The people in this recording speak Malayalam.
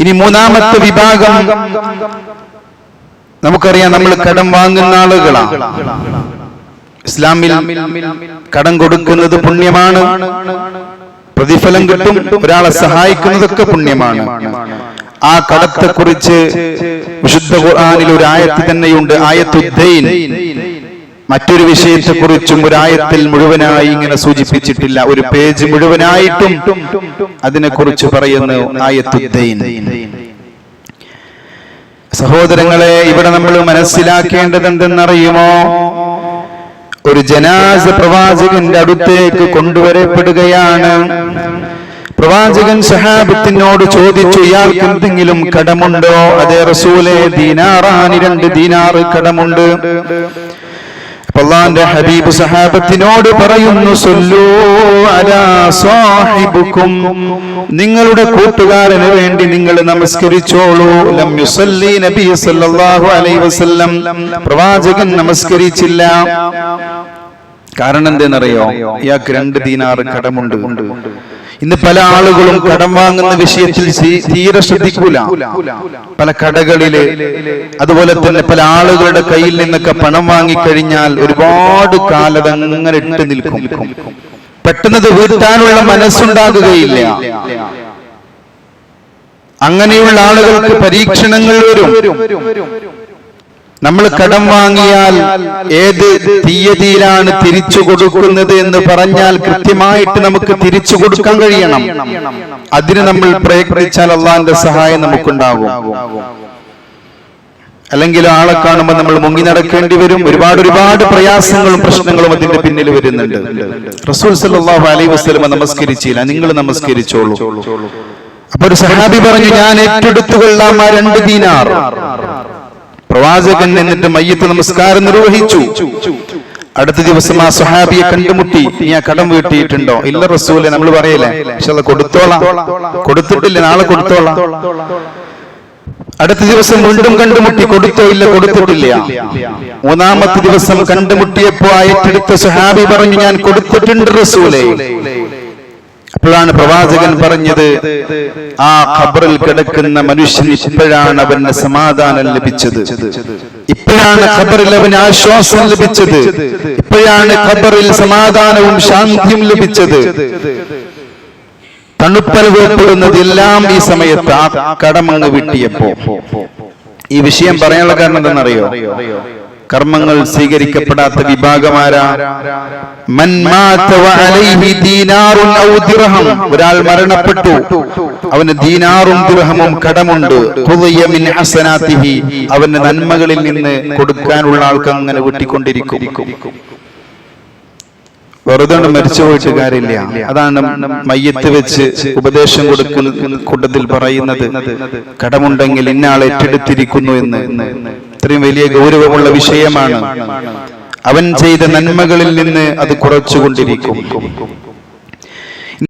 ഇനി മൂന്നാമത്തെ വിഭാഗം നമുക്കറിയാം നമ്മൾ കടം വാങ്ങുന്ന ആളുകളാണ്. ഇസ്ലാമിൽ കടം കൊടുക്കുന്നത് പുണ്യമാണ്. പ്രതിഫലം കിട്ടും ഒരാളെ സഹായിക്കുന്നതൊക്കെ പുണ്യമാണ്. ആ കടത്തെ കുറിച്ച് വിശുദ്ധ ഖുർആനിൽ ഒരു ആയത്ത് തന്നെയുണ്ട് ആയത്തുദ്ദൈൻ. മറ്റൊരു വിഷയത്തെ കുറിച്ചും ഒരു ആയത്തിൽ മുഴുവനായി ഇങ്ങനെ സൂചിപ്പിച്ചിട്ടില്ല. ഒരു പേജ് മുഴുവനായിട്ടും അതിനെക്കുറിച്ച് പറയുന്നു ആയത്തുദ്ദൈൻ. സഹോദരങ്ങളെ ഇവിടെ നമ്മൾ മനസ്സിലാക്കേണ്ടത് എന്തെന്നറിയുമോ ഒരു ജനാസ പ്രവാചകന്റെ അടുത്തേക്ക് കൊണ്ടുവരപ്പെടുകയാണ്. പ്രവാചകൻ സഹാബത്തിനോട് ചോദിച്ചു ഇയാൾക്ക് എന്തെങ്കിലും കടമുണ്ടോ? അതേ റസൂലെ ദീനാറാണി രണ്ട് ദീനാറ് കടമുണ്ട്. അള്ളാന്റെ ഹബീബ് സഹാബത്തിനോട് പറയുന്നു സൊല്ലൂ നിങ്ങളുടെ കൂട്ടുകാരന് വേണ്ടി നിങ്ങൾ നമസ്കരിച്ചോളൂ. നബി സല്ലല്ലാഹു അലൈഹി വസല്ലം. പ്രവാചകൻ നമസ്കരിച്ചില്ല. കാരണം എന്തെന്നറിയോ? ഇയാൾക്ക് രണ്ട് ദീനാറ് കടമുണ്ട്. ഇന്ന് പല ആളുകളും കടം വാങ്ങുന്ന വിഷയത്തിൽ തീരെ ശ്രദ്ധിക്കൂല. പല കടകളിൽ അതുപോലെ തന്നെ പല ആളുകളുടെ കയ്യിൽ നിന്നൊക്കെ പണം വാങ്ങിക്കഴിഞ്ഞാൽ ഒരുപാട് കാലത് അങ്ങനെ ഇട്ട് നിൽക്കും. പെട്ടെന്ന് വീട്ടാനുള്ള മനസ്സുണ്ടാകുകയില്ല. അങ്ങനെയുള്ള ആളുകൾക്ക് പരീക്ഷണങ്ങൾ വരും. നമ്മൾ കടം വാങ്ങിയാൽ ഏത് തീയതിയിലാണ് തിരിച്ചു കൊടുക്കുന്നത് എന്ന് പറഞ്ഞാൽ കൃത്യമായിട്ട് നമുക്ക് തിരിച്ചു കൊടുക്കാൻ കഴിയണം. അതിന് നമ്മൾ പ്രയത്നിച്ചാൽ അള്ളാന്റെ സഹായം നമുക്കുണ്ടാകും അല്ലെങ്കിൽ ആളെ കാണുമ്പോൾ നമ്മൾ മുങ്ങി നടക്കേണ്ടി വരും. ഒരുപാട് ഒരുപാട് പ്രയാസങ്ങളും പ്രശ്നങ്ങളും അതിന്റെ പിന്നിൽ വരുന്നുണ്ട്. റസൂൽ സല്ലല്ലാഹു അലൈഹി വസല്ലം നമസ്കരിച്ചില്ല. നിങ്ങൾ നമസ്കരിച്ചോളൂ. അപ്പൊ ഒരു സഹാബി പറഞ്ഞു ഞാൻ ഏറ്റെടുത്തു കൊള്ളാം ആ രണ്ട് ദീനാർ. പ്രവാചകൻ എന്നിട്ട് മയ്യത്ത് നമസ്കാരം നിർവഹിച്ചു. അടുത്ത ദിവസം ആ സുഹാബിയെ കണ്ടുമുട്ടി. നീ ആ കടം വീട്ടിയിട്ടുണ്ടോ? ഇല്ല റസൂലെ നമ്മൾ പറയലേ പക്ഷെ അത് കൊടുത്തോളാം. കൊടുത്തിട്ടില്ല നാളെ കൊടുത്തോളാം. അടുത്ത ദിവസം വീണ്ടും കണ്ടുമുട്ടി. കൊടുത്തോ ഇല്ല കൊടുത്തിട്ടില്ല. മൂന്നാമത്തെ ദിവസം കണ്ടുമുട്ടിയപ്പോ ആയിട്ടെടുത്ത ഏറ്റെടുത്ത സുഹാബി പറഞ്ഞു ഞാൻ കൊടുത്തിട്ടുണ്ട് റസൂലെ. അപ്പോഴാണ് പ്രവാചകൻ പറഞ്ഞത്? ആ ഖബറിൽ കിടക്കുന്ന മനുഷ്യൻ ഇപ്പോഴാണ് അവന് സമാധാനം ലഭിച്ചത്. ഇപ്പോഴാണ് ഖബറിൽ അവന് ആശ്വാസം ലഭിച്ചത്. ഇപ്പോഴാണ് ഖബറിൽ സമാധാനവും ശാന്തിയും ലഭിച്ചത്. തണുപ്പനുഭവപ്പെടുന്നത് എല്ലാം ഈ സമയത്ത് ആ കടമങ്ങ് വിട്ടിയപ്പോ. ഈ വിഷയം പറയാനുള്ള കാരണം എന്തെന്നറിയോ കർമ്മങ്ങൾ സ്വീകരിക്കപ്പെടാത്ത വിഭാഗമാരാ ഒരാൾ മരണപ്പെട്ടു. അവന് ദീനാറും ദുർഹമും കടമുണ്ട്. അവന്റെ നന്മകളിൽ നിന്ന് കൊടുക്കാനുള്ള ആൾക്ക് അങ്ങനെ വെട്ടിക്കൊണ്ടിരിക്കും. വെറുതെ മരിച്ചു പോയിട്ട് കാര്യമില്ല. അതാണ് മയ്യത്ത് വെച്ച് ഉപദേശം കൊടുക്കുന്ന കൂട്ടത്തിൽ പറയുന്നത്. കടമുണ്ടെങ്കിൽ ഇന്നാൾ ഏറ്റെടുത്തിരിക്കുന്നു എന്ന്. ഇത്രയും വലിയ ഗൗരവമുള്ള വിഷയമാണ്. അവൻ ചെയ്ത നന്മകളിൽ നിന്ന് അത് കുറച്ചുകൊണ്ടിരിക്കും.